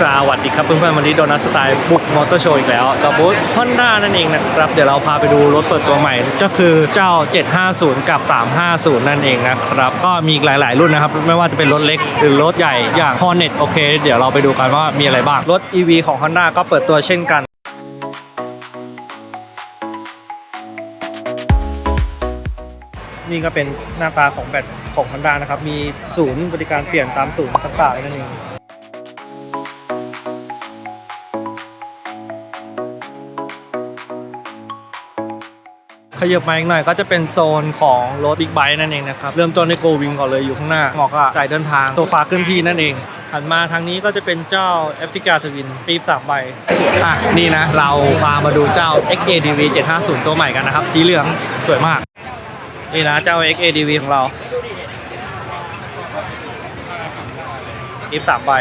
สวัสดีครับเพื่อนๆวันนี้โดนัทสไตล์บุกมอเตอร์โชว์อีกแล้วกับบูธฮอนด้านั่นเองนะครับเดี๋ยวเราพาไปดูรถเปิดตัวใหม่ ก็คือเจ้า 750 กับ 350 นั่นเองนะครับ ก็มีหลายๆรุ่นนะครับ ไม่ว่าจะเป็นรถเล็กหรือรถใหญ่อย่าง Hornet โอเค เดี๋ยวเราไปดูกันว่ามีอะไรบ้าง รถ EV ของ Honda ก็เปิดตัวเช่นกันนี่ก็เป็นหน้าตาของแบตของ Honda นะครับมีศูนย์บริการเปลี่ยนตามศูนย์ต่างๆนั่นเอง ขยับมาอีกหน่อยก็จะเป็นโซนของรถบิ๊กไบค์นั่นเองนะครับ เริ่มต้นด้วยโกวิงก่อนเลยอยู่ข้างหน้าเหมาะกับสายเดินทางโซฟาขึ้นที่นั่นเองหันมาทางนี้ก็จะเป็นเจ้าแอฟริกาทวิน ปีสามใบอะนี่นะ เราพามาดูเจ้า XADV 750 ตัวใหม่กันนะครับ สีเหลืองสวยมาก นี่นะเจ้า XADV ของเราปีสามใบ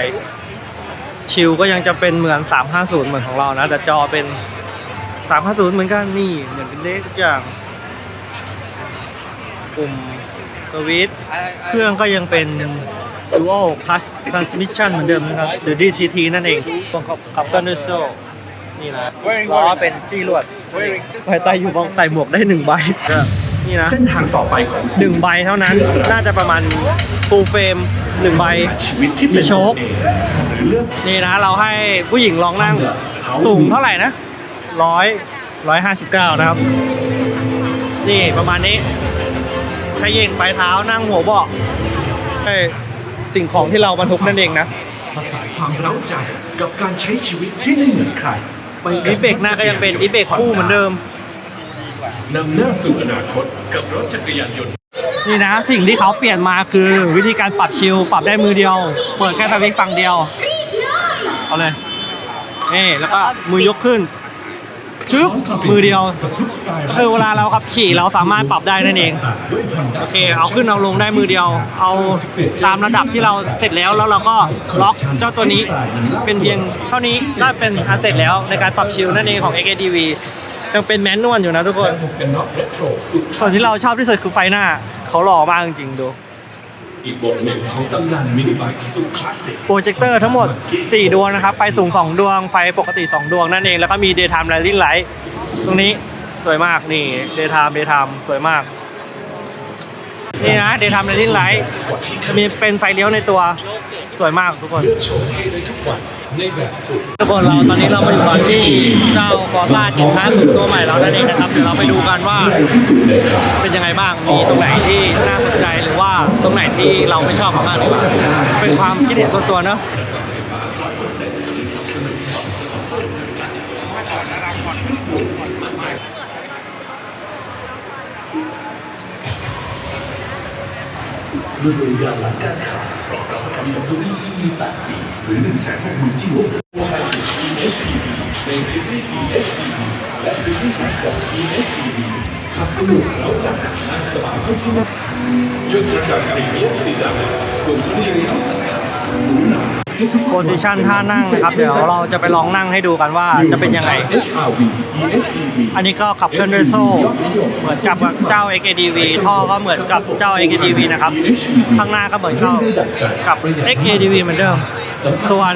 ชิลก็ยังจะเป็นเหมือน 350 เหมือนของเรานะ แต่จอเป็น 350เหมือนกันนี่เหมือนเป็นเลขทุกอย่างปุ่มสวิตช์เครื่องก็ยังเป็น Dual Plus Transmission เหมือนเดิมนะครับ หรือ DCT นั่นเองตรงกับกับกันด้วยโซ่นี่นะล้อเป็นซี่ลวดภายใต้อยู่บองใส่หมวกได้หนึ่งใบนี่นะเส้นทางต่อไปของคุหณนึ่งใบเท่านั้น น่าจะประมาณ full frame หนึ่งใบชีวิตที่เป็นโชคตัวเองหรือเลือกนี่นะ เราให้ผู้หญิงลองนั่งสูงเท่าไหร่นะ ร้อยร้อยห้าสิบเก้านะครับ นี่ประมาณนี้ขย่งปลายเท้านั่งหัวเบาะเอ้ยสิ่งของที่เราบรรทุกนั่นเองนะภาษานความเร้าใจกับการใช้ชีวิตที่ไม่เหมือนใครไปดิสเบรกหน้าก็ยังเป็นดิสเบรกคู่เหมือนเดิมนำหน้าสู่อนาคตกับรถจักรยานยนต์นี่นะสิ่งที่เขาเปลี่ยนมาคือวิธีการปรับชิลปรับได้มือเดียว เปิดแค่สวิตช์ฝั่งเดียว เอาเลยนี่แล้วก็มือยกขึ้น ชึบมือเดียวคือเวลาเราขับขี่เราสามารถปรับได้นั่นเอง โอเค เอาขึ้นเอาลงได้มือเดียว เอาตามระดับที่เราเสร็จแล้วแล้วเราก็ล็อกเจ้าตัวนี้เป็นเพียงเท่านี้ก็เป็นอันเสร็จแล้วในการปรับชิลนั่นเองของ XADV ยังเป็นแมนนวลอยู่นะทุกคน ส่วนที่เราชอบที่สุดคือไฟหน้า เขาหล่อมากจริงๆดู อีกบทหนึ่งของตำนานมินิไบค์สุดคลาสสิกโปรเจคเตอร์ทั้งหมด 4 ดวงนะครับ ไฟสูง 2 ดวง ไฟปกติ 2 ดวงนั่นเอง แล้วก็มีเดย์ไทม์ไลท์ไลท์ตรงนี้สวยมากนี่เดย์ไทม์เดย์ไทม์สวยมาก นี่นะเดย์ไทม์ไลท์ไลท์จะมีเป็นไฟเลี้ยวในตัวสวยมากทุกคน เลือกโชว์ให้ได้ทุกวัน ในแบบคุณทุกคนเราตอนนี้เรามาอยู่กันที่เจ้าฟอร์ต้า750ตัวใหม่แล้วนั่นเองนะครับเดี๋ยวเราไปดูกันว่าที่สุดเลยครับเป็นยังไงบ้างมีตรงไหนที่น่าสนใจหรือว่าตรงไหนที่เราไม่ชอบมากดีกว่าเป็นความคิดเห็นส่วนตัวเนอะฤดูยามหลังการขาย พร้อมรับประกันกับตัวที่มีแปดปีหรือหนึ่งแสนหกหมื่นกิโลว่าไปถึง ESPB ในซีรีส์ ESPV และซีรีส์ของ ESPV ขับสนุกแล้วจัดนั่งสบายทุกที่นั่งยกระดับพรีเมียมสีดำส่งบริการทุกสาขา หรูหราให้ทุกโพซิชันท่านั่งนะครับ เดี๋ยวเราจะไปลองนั่งให้ดูกันว่าจะเป็นยังไง HRV ESPB อันนี้ก็ขับเคลื่อนด้วยโซ่ เหมือนกับเจ้า XADV ท่อก็เหมือนกับเจ้า XADV นะครับ ข้างหน้าก็เหมือนเข้ากับ XADV เหมือนเดิม ส่วน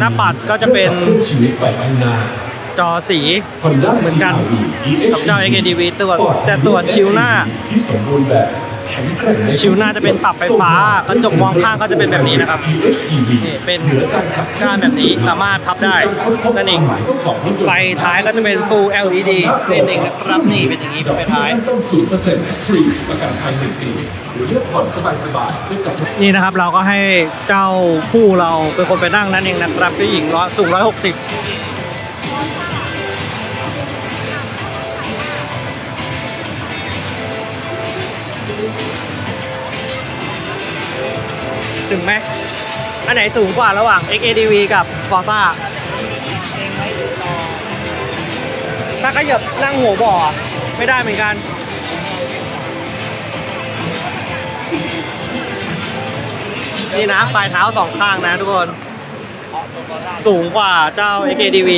หน้าปัดก็จะเป็นชีวิตไปข้างหน้าจอสี Honda เหมือนกัน CR-V กับเจ้า XADV ตัวแต่ส่วนชิวหน้า ที่สมบูรณ์แบบแข็งแกร่งในชิวหน้าจะเป็นปรับไฟฟ้ากระจกมองข้างก็จะเป็นแบบนี้นะครับ PHEV นี่เป็นก้านแบบนี้สามารถพับได้นั่นเองไฟท้ายก็จะเป็น Full LED นั่นเองนะครับนี่เป็นอย่างนี้เป็นไฟท้ายเริ่มต้นศูนย์เปอร์เซ็นต์ฟรีประกันภัยหนึ่งปีหรือเลือกผ่อนสบายๆด้วยกับนี่นะครับเราก็ให้เจ้าผู้เราเป็นคนไปนั่งนั่นเองนะครับผู้หญิงร้อยสูงร้อยหกสิบ ถึงไหม อันไหนสูงกว่าระหว่าง XADV กับ f o r z a ถ้าขยับนั่งหัวเบ่อไม่ได้เหมือนกันนี่นะปลายเท้าสองข้างนะทุกคน สูงกว่าเจ้า XADV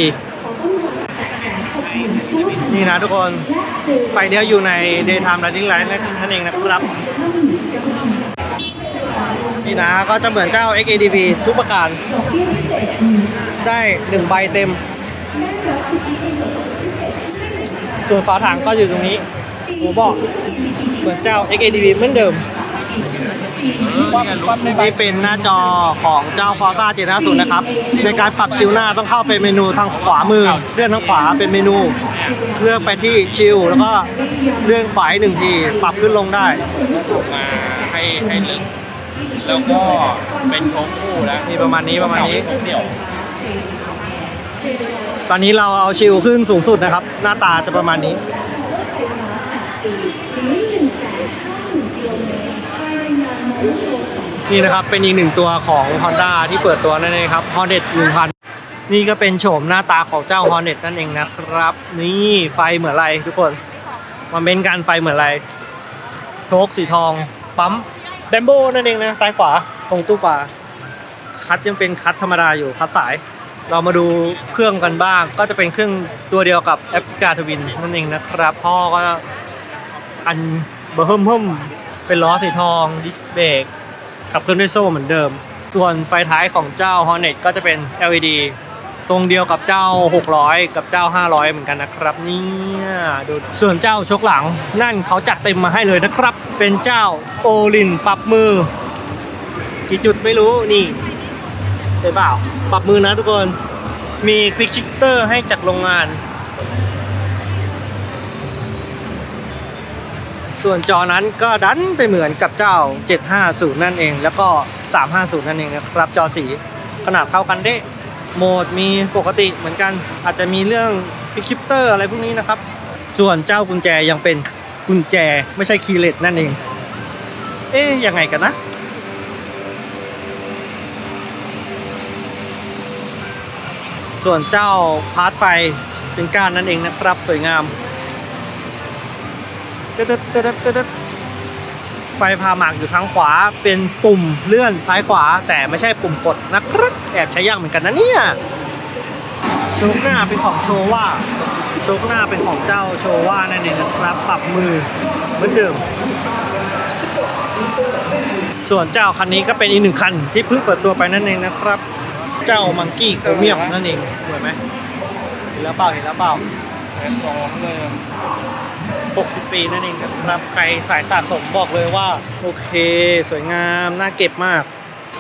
นี่นะทุกคน ไฟเลี้ยวอยู่ใน daytime running light นั่นเองนะครับีนะก็จะเหมือนเจ้า XADV ทุกประการ ได้หนึ่งใบเต็ม ส่วนฝาถังก็อยู่ตรงนี้หัวบอกเหมือนเจ้า XADV เหมือนเดิมนี่เป็นหน้าจอของเจ้า Forza 750 นะครับ ในการปรับชิลหน้าต้องเข้าไปเมนูทางขวามือ เลื่อนทางขวาเป็นเมนู เลือกไปที่ชิลแล้วก็เลื่อนขวาหนึ่งที ปรับขึ้นลงได้มาให้ให้เลึก แล้วก็เป็นโค้งคู่แล้วนี่ประมาณนี้ประมาณนี้ โค้งเดี่ยว ตอนนี้เราเอาชิลขึ้นสูงสุดนะครับ หน้าตาจะประมาณนี้ นี่นะครับเป็นอีกหนึ่งตัวของ Honda ที่เปิดตัวนั่นเองครับ Hornet 1000 นี่ก็เป็นโฉมหน้าตาของเจ้า Hornet นั่นเองนะครับ นี่ไฟเหมือนอะไรทุกคนมาเม้นกันไฟเหมือนอะไรโชคสีทองปั๊ม แบมโบนั่นเองนะซ้ายขวาตรงตู้ปลาคัดยังเป็นคัดธรรมดาอยู่คัดสาย เรามาดูเครื่องกันบ้าง ก็จะเป็นเครื่องตัวเดียวกับแอฟริกาทวินนั่นเองนะครับพ่อก็อันเบอร์เฮิมเฮิมเป็นล้อสีทองดิสเบรกขับเคลื่อนด้วยโซ่เหมือนเดิม ส่วนไฟท้ายของเจ้า Hornet ก็จะเป็น LED ทรงเดียวกับเจ้า 600 กับเจ้า 500 เหมือนกันนะครับเนี่ยดูส่วนเจ้าชกหลังนั่นเขาจัดเต็มมาให้เลยนะครับ เป็นเจ้าโอลินปรับมือ กี่จุดไม่รู้นี่เห็นเปล่าปรับมือนะทุกคนมีควิกชิปเตอร์ให้จากโรงงาน ส่วนจอนั้นก็ดันไปเหมือนกับเจ้า 750 นั่นเอง แล้วก็ 350 นั่นเองนะครับ จอสีขนาดเท่ากันเด้ โหมดมีปกติเหมือนกัน อาจจะมีเรื่องควิกชิปเตอร์อะไรพวกนี้นะครับ ส่วนเจ้ากุญแจยังเป็นกุญแจไม่ใช่คีย์เลสนั่นเอง เอ๊ยยังไงกันนะ ส่วนเจ้าพาร์ทไฟเป็นก้านนั่นเองนะครับ สวยงามตึ๊ดตึ๊ดตึ๊ดตึ๊ดด ฟพาหมากอยู่ทางขวาเป็นปุ่มเลื่อนซ้ายขวา แต่ไม่ใช่ปุ่มกดนะครับแอบใช้ยากเหมือนกันนะเนี่ยโชคหน้าเป็นของโชว่าโชคหน้าเป็นของเจ้าโชว่านั่นเองนะครับปรับมือเหมือนเดิมส่วนเจ้าคันนี้ก็เป็นอีกหนึ่งคันที่เพิ่งเปิดตัวไปนั่นเองนะครับ เจ้ามังกี้โครเมียมนั่นเองสวยไหมเห็นแล้วเปล่าเห็นแล้วเปล่า 60 ปีนั่นเองนะครับใครสายสะสมบอกเลยว่า โอเค สวยงาม น่าเก็บมาก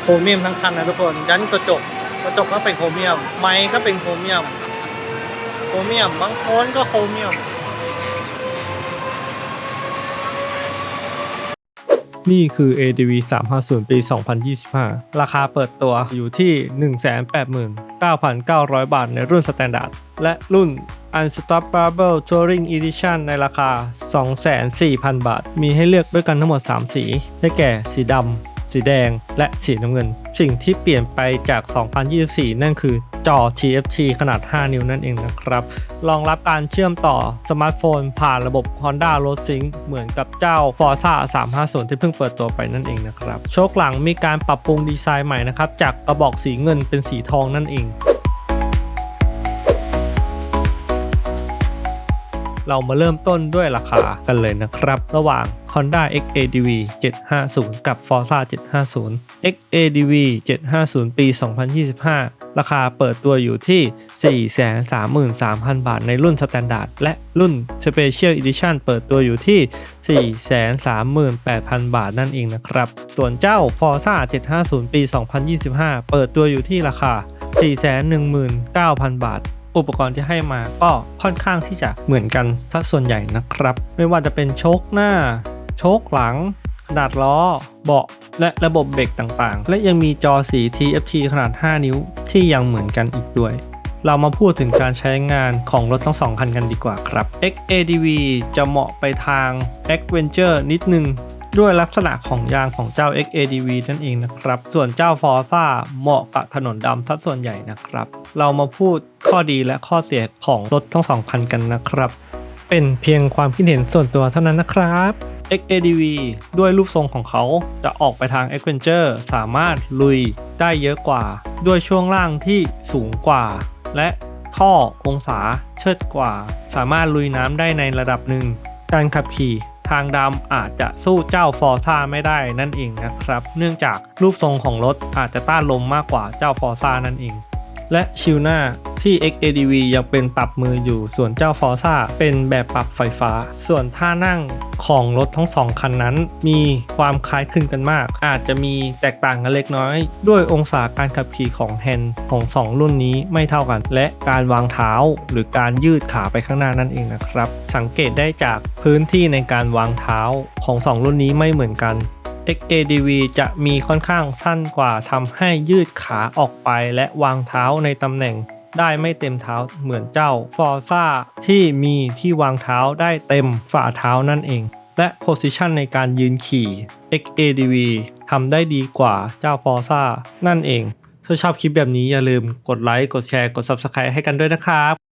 โครเมียมทั้งคันนะทุกคนยันกระจกกระจกก็เป็นโครเมียม ไม้ก็เป็นโครเมียม โครเมียมบางโคนก็โครเมียม นี่คือ ADV 350 ปี 2025 ราคาเปิดตัวอยู่ที่ 189,900 บาทในรุ่น Standard และรุ่น Unstoppable Touring Edition ในราคา 2,400,000 บาท มีให้เลือกด้วยกันทั้งหมด 3 สี ได้แก่สีดำ สีแดง และสีน้ำเงิน สิ่งที่เปลี่ยนไปจาก 2024 นั่นคือจอ TFT ขนาด 5 นิ้วนั่นเองนะครับ รองรับการเชื่อมต่อสมาร์ทโฟน ผ่านระบบ Honda Road Sync เหมือนกับเจ้า Forza 350 ที่เพิ่งเปิดตัวไปนั่นเองนะครับ โชคหลังมีการปรับปรุงดีไซน์ใหม่นะครับ จากกระบอกสีเงินเป็นสีทองนั่นเอง เรามาเริ่มต้นด้วยราคากันเลยนะครับ ระหว่าง Honda XADV 750 กับ Forza 750 XADV 750 ปี 2025 ราคาเปิดตัวอยู่ที่ 433,000 บาทในรุ่น Standard และรุ่น Special Edition เปิดตัวอยู่ที่ 438,000 บาทนั่นเองนะครับ ส่วนเจ้า Forza 750 ปี 2025 เปิดตัวอยู่ที่ราคา 419,000 บาท อุปกรณ์ที่ให้มาก็ค่อนข้างที่จะเหมือนกันถ้าส่วนใหญ่นะครับ ไม่ว่าจะเป็นโชคหน้า โชคหลังขนาดล้อ เบาะ และระบบเบรกต่างๆ และยังมีจอสี TFT ขนาด 5 นิ้วที่ยังเหมือนกันอีกด้วยเรามาพูดถึงการใช้งานของรถทั้งสองคันกันดีกว่าครับ XADV จะเหมาะไปทาง Adventure นิดนึง ด้วยลักษณะของยางของเจ้า XADV นั่นเองนะครับ ส่วนเจ้า Forza เหมาะกับถนนดำสัดส่วนใหญ่นะครับ เรามาพูดข้อดีและข้อเสียของรถทั้งสองคันกันนะครับ เป็นเพียงความคิดเห็นส่วนตัวเท่านั้นนะครับ XADV ด้วยรูปทรงของเขาจะออกไปทาง Adventure สามารถลุยได้เยอะกว่า ด้วยช่วงล่างที่สูงกว่า และท่อองศาเชิดกว่า สามารถลุยน้ำได้ในระดับหนึ่ง การขับขี่ ทางดำอาจจะสู้เจ้าฟอร์ซ่าไม่ได้นั่นเองนะครับ เนื่องจากรูปทรงของรถอาจจะต้านลมมากกว่าเจ้าฟอร์ซ่านั่นเอง และชิลหน้าที่ XADV ยังเป็นปรับมืออยู่ ส่วนเจ้า Forza เป็นแบบปรับไฟฟ้า ส่วนท่านั่งของรถทั้งสองคันนั้น มีความคล้ายคลึงกันมาก อาจจะมีแตกต่างกันเล็กน้อย ด้วยองศาการขับขี่ของแฮนด์ของสองรุ่นนี้ไม่เท่ากัน และการวางเท้าหรือการยืดขาไปข้างหน้านั่นเองนะครับ สังเกตได้จากพื้นที่ในการวางเท้าของสองรุ่นนี้ไม่เหมือนกัน XADV จะมีค่อนข้างสั้นกว่าทำให้ยืดขาออกไปและวางเท้าในตำแหน่งได้ไม่เต็มเท้าเหมือนเจ้า Forza ที่มีที่วางเท้าได้เต็มฝ่าเท้านั่นเอง และ Position ในการยืนขี่ XADV ทำได้ดีกว่าเจ้า Forza นั่นเอง ถ้าชอบคลิปแบบนี้อย่าลืมกดไลค์ กดแชร์ กด Subscribe ให้กันด้วยนะครับ